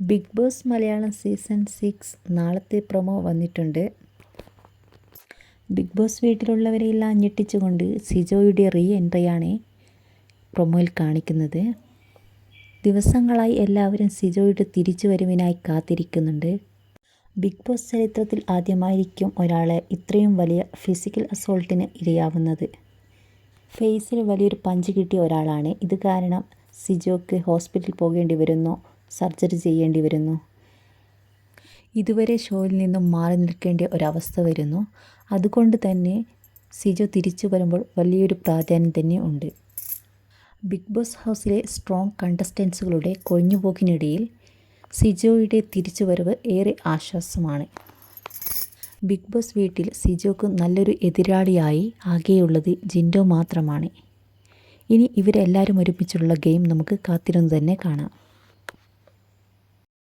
Big boss Malayalam season six നാളത്തെ promo വന്നിട്ടുണ്ട്. Big boss വീട്ടിലുള്ളവരെയെല്ലാം ഞെട്ടിച്ചുകൊണ്ട് സിജോയുടെ റീ എൻട്രിയാണ് പ്രൊമോയിൽ കാണിക്കുന്നത്. ദിവസങ്ങളായി എല്ലാവരും സിജോയുടെ തിരിച്ചുവരവിനായി കാത്തിരിക്കുന്നുണ്ട്. ബിഗ് ബോസ് ചരിത്രത്തിൽ ആദ്യമായിരിക്കും ഒരാളെ ഇത്രയും വലിയ ഫിസിക്കൽ അസോൾട്ടിന് ഇരയാവുന്നത്. ഫേസിൽ വലിയൊരു പഞ്ച് കിട്ടിയ ഒരാളാണ്. ഇത് കാരണം സിജോക്ക് ഹോസ്പിറ്റലിൽ പോകേണ്ടി വരുന്നു. സർജറി ചെയ്യേണ്ടി വരുന്നു. ഇതുവരെ ഷോയിൽ നിന്നും മാറി നിൽക്കേണ്ട ഒരവസ്ഥ വരുന്നു. അതുകൊണ്ട് തന്നെ സിജു തിരിച്ചു വരുമ്പോൾ വലിയൊരു പ്രാധാന്യം തന്നെ ഉണ്ട്. ബിഗ് ബോസ് ഹൗസിലെ സ്ട്രോങ് കണ്ടസ്റ്റൻസുകളുടെ കൊഴിഞ്ഞുപോക്കിനിടയിൽ സിജോയുടെ തിരിച്ചുവരവ് ഏറെ ആശ്വാസമാണ്. ബിഗ് ബോസ് വീട്ടിൽ സിജോക്ക് നല്ലൊരു എതിരാളിയായി ആകെയുള്ളത് ജിൻഡോ മാത്രമാണ്. ഇനി ഇവരെല്ലാവരും ഒരുമിച്ചുള്ള ഗെയിം നമുക്ക് കാത്തിരുന്ന് തന്നെ കാണാം.